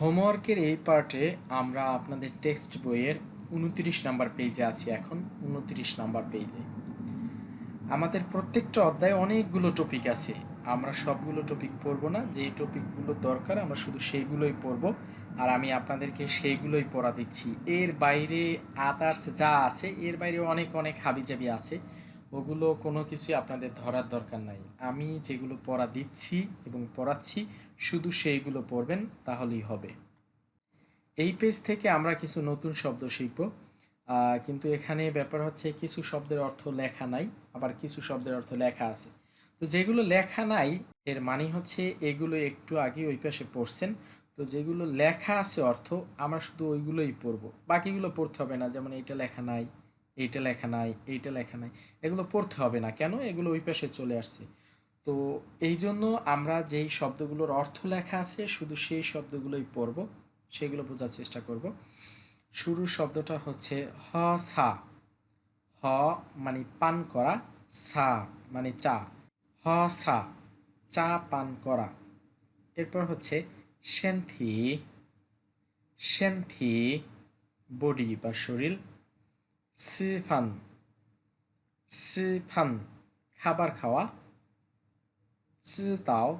হোমওয়ার্কের এই পার্টে আমরা আপনাদের টেক্সট বইয়ের উনত্রিশ নাম্বার পেজে আছি এখন, উনত্রিশ নাম্বার পেজে। আমাদের প্রত্যেকটা অধ্যায়ে অনেকগুলো টপিক আছে। আমরা সবগুলো টপিক পড়ব না, যেই টপিকগুলো দরকার আমরা শুধু সেইগুলোই পড়ব। আর আমি আপনাদেরকে সেইগুলোই পড়া দিচ্ছি। এর বাইরে আদার্স যা আছে, এর বাইরে অনেক অনেক হাবিজাবি আছে। ওগুলো কোনো কিছুই আপনাদের ধরার দরকার নাই। আমি যেগুলো পড়া দিচ্ছি এবং পড়াচ্ছি, শুধু সেইগুলো পড়বেন, তাহলেই হবে। এই পেজ থেকে আমরা কিছু নতুন শব্দ শিখব। কিন্তু এখানে ব্যাপার হচ্ছে কিছু শব্দের অর্থ লেখা নাই, আবার কিছু শব্দের অর্থ লেখা আছে। তো যেগুলো লেখা নাই, এর মানে হচ্ছে এগুলো একটু আগে ওই পাশে পড়ছেন। তো যেগুলো লেখা আছে অর্থ, আমরা শুধু ওইগুলোই পড়ব। বাকিগুলো পড়তে হবে না, যেমন এটা লেখা নাই। এইটা লেখা নাই, এইটা লেখা নাই। এগুলো পড়তে হবে না। কেন? এগুলো ওই পাশে চলে আসছে। তো এই জন্য আমরা যেই শব্দগুলোর অর্থ লেখা আছে, শুধু সেই শব্দগুলোই পড়ব, সেগুলো বোঝার চেষ্টা করব। শুরুর শব্দটা হচ্ছে হ, সা। হ মানে পান করা, সা মানে চা। হ, সা, চা পান করা। এরপর হচ্ছে সেন্থি সেন্থি বডি বা শরীর। সিফান সিফান খাবার খাওয়া চি তাও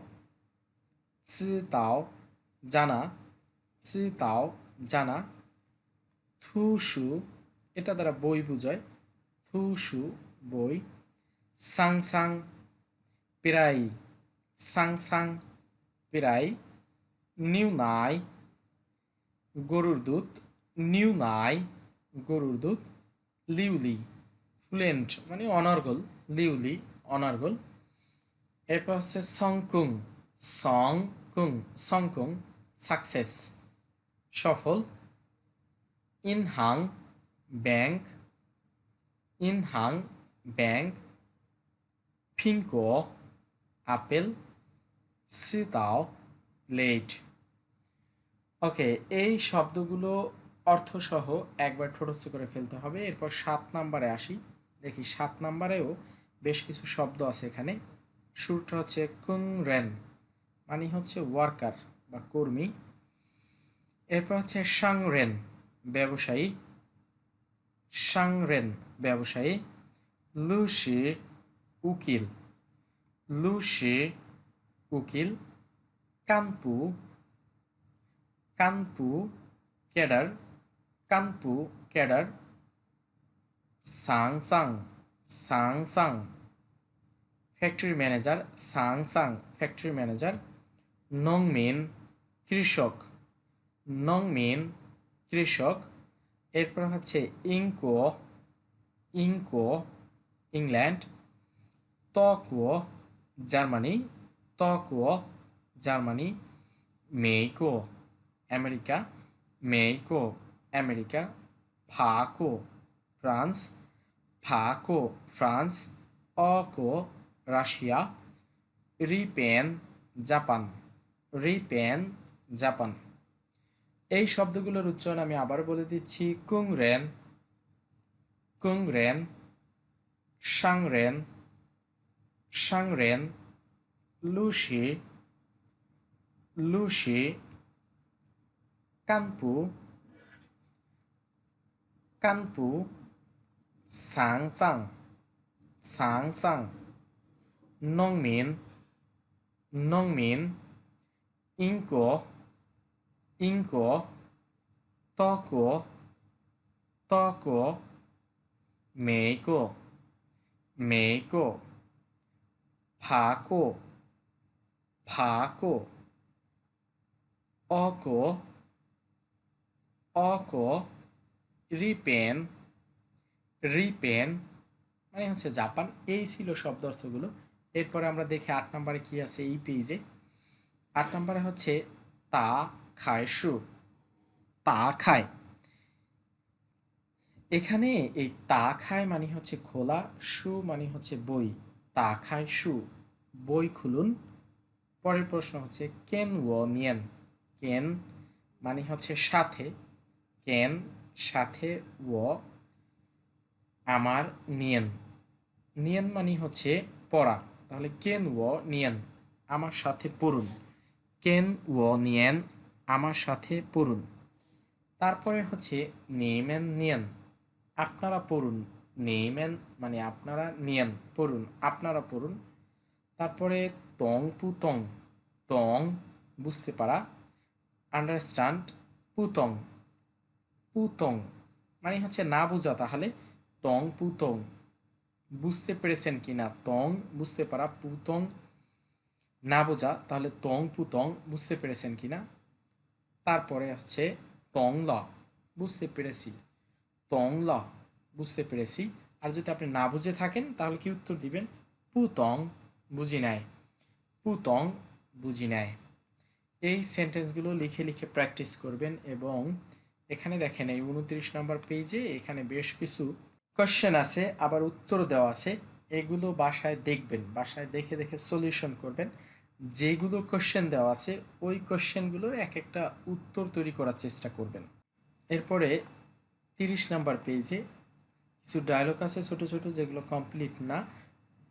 চি তাও জানা চি তাও জানা থুসু এটা দ্বারা বই বুঝায় থুসু বই সাংসাং প্রায় সাংসাং পেরাই নিউ নাই গরুর দুধ নিউ নাই গরুর দুধ লিউলি ফ্লুয়েন্ট মানে অনর্গল, লিউলি, অনর্গল। এরপর হচ্ছে সংকুং সংকুং সংকুং সাকসেস সফল। ইনহাং, ব্যাংক ইনহাং, ব্যাংক। ফিঙ্কো আপেল। সিতাও, লেট। ওকে, এই শব্দগুলো অর্থসহ একবার ঠোঁটস্থ করে ফেলতে হবে। এরপর সাত নাম্বারে আসি। দেখি সাত নাম্বারেও বেশ কিছু শব্দ আছে এখানে। শুরুটা হচ্ছে কুং রেন মানে হচ্ছে ওয়ার্কার বা কর্মী। এরপর হচ্ছে সাং রেন, ব্যবসায়ী। সাং রেন, ব্যবসায়ী। লুসি উকিল। লুসি উকিল। কানপু কানপু, ক্যাডার। কানপু ক্যাডার সাং সাং সাং সাং ফ্যাক্টরি ম্যানেজার সাং সাং ফ্যাক্টরি ম্যানেজার নংমিন কৃষক নংমিন কৃষক এরপর হচ্ছে ইঙ্কো ইঙ্কো ইংল্যান্ড তকো জার্মানি তকো জার্মানি মেইকো আমেরিকা মেইকো আমেরিকা ফাকো ফ্রান্স ফাকো ফ্রান্স অকো রাশিয়া, রিপেন, জাপান রিপেন, জাপান। এই শব্দগুলোর উচ্চারণ আমি আবার বলে দিচ্ছি, কুংরেন কুংরেন, সাংরেন সাংরেন লুসি লুসি কানপু 깐부 sáng sáng 농민 농민 인구 인구 떡구 떡구 미국 미국 파고 파고 어고 어고 রিপেন রিপেন মানে হচ্ছে জাপান, এই ছিল শব্দ অর্থগুলো। এরপরে আমরা দেখি আট নম্বরে কি আছে এই পেজে। আট নম্বরে হচ্ছে তা খায় সু। তা খায়। এখানে এই তা খায় মানে হচ্ছে খোলা, সু মানে হচ্ছে বই। তা খায় সু। বই খুলুন। পরের প্রশ্ন হচ্ছে কেন ও নিয়েন। কেন মানে হচ্ছে সাথে। কেন সাথে ও আমার নিয়েন। নিয়েন মানে হচ্ছে পড়া। তাহলে কেন ও নিয়েন? আমার সাথে পড়ুন। কেন ও নিয়েন? আমার সাথে পড়ুন। তারপরে হচ্ছে নেমেন নিয়েন। আপনারা পড়ুন। নেমেন মানে আপনারা নিয়েন। পড়ুন। আপনারা পড়ুন। তারপরে তং পুতং তং। বুঝতে পারা? আন্ডারস্ট্যান্ড পুতং পুতং মানে হচ্ছে না বোঝা, তাহলে তং পুতং। বুঝতে পেরেছেন কি না? তং, বুঝতে পারা, পুতং, না বোঝা, তাহলে তং পুতং, বুঝতে পেরেছেন কি না? তারপরে হচ্ছে তং ল, বুঝতে পেরেছি। তং ল, বুঝতে পেরেছি। আর যদি আপনি না বুঝে থাকেন, তাহলে কি উত্তর দিবেন? পুতং, বুঝি নাই। পুতং, বুঝি নাই। এই সেন্টেন্সগুলো লিখে লিখে প্র্যাকটিস করবেন এবং এখানে দেখেন এই উনত্রিশ নম্বর পেজে এখানে বেশ কিছু কোশ্চেন আছে, আবার উত্তর দেওয়া আছে। এগুলো বাসায় দেখবেন, বাসায় দেখে দেখে সলিউশন করবেন। যেগুলো কোশ্চেন দেওয়া আছে, ওই কোশ্চেনগুলোর এক একটা উত্তর তৈরি করার চেষ্টা করবেন। এরপরে তিরিশ নাম্বার পেজে কিছু ডায়লগ আছে ছোট ছোট যেগুলো কমপ্লিট না।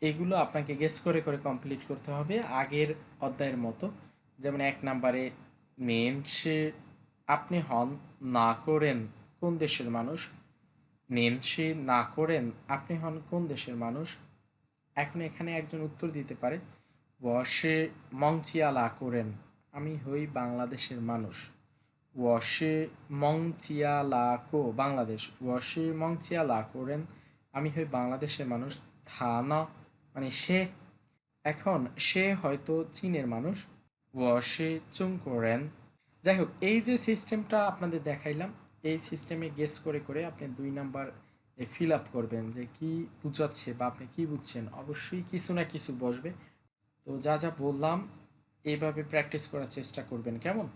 এগুলো আপনাকে গেস করে করে কমপ্লিট করতে হবে আগের অধ্যায়ের মতো। যেমন এক নাম্বারে নেন সে আপনি হন, না করেন, কোন দেশের মানুষ? নেন সে, না করেন, আপনি হন, কোন দেশের মানুষ? এখন এখানে একজন উত্তর দিতে পারে, ওয়াশে মংচিয়ালা করেন, আমি হই বাংলাদেশের মানুষ। ওয়াশে মংচিয়ালাকো বাংলাদেশ। ওয়াশে মংচিয়ালা করেন, আমি হই বাংলাদেশের মানুষ। থানা মানে সে? এখন সে হয়তো চীনের মানুষ। ওয়াশে চুং করেন যাই হোক এই যে সিস্টেমটা আপনাদের দেখাইলাম, এই সিস্টেমে গেস করে করে আপনি দুই নাম্বার ফিল আপ করবেন যে কি বুঝাচ্ছে বা আপনি কি বুঝছেন। অবশ্যই কিছু না কিছু বসবে। তো যা যা বললাম, এইভাবে প্র্যাকটিস করার চেষ্টা করবেন, কেমন?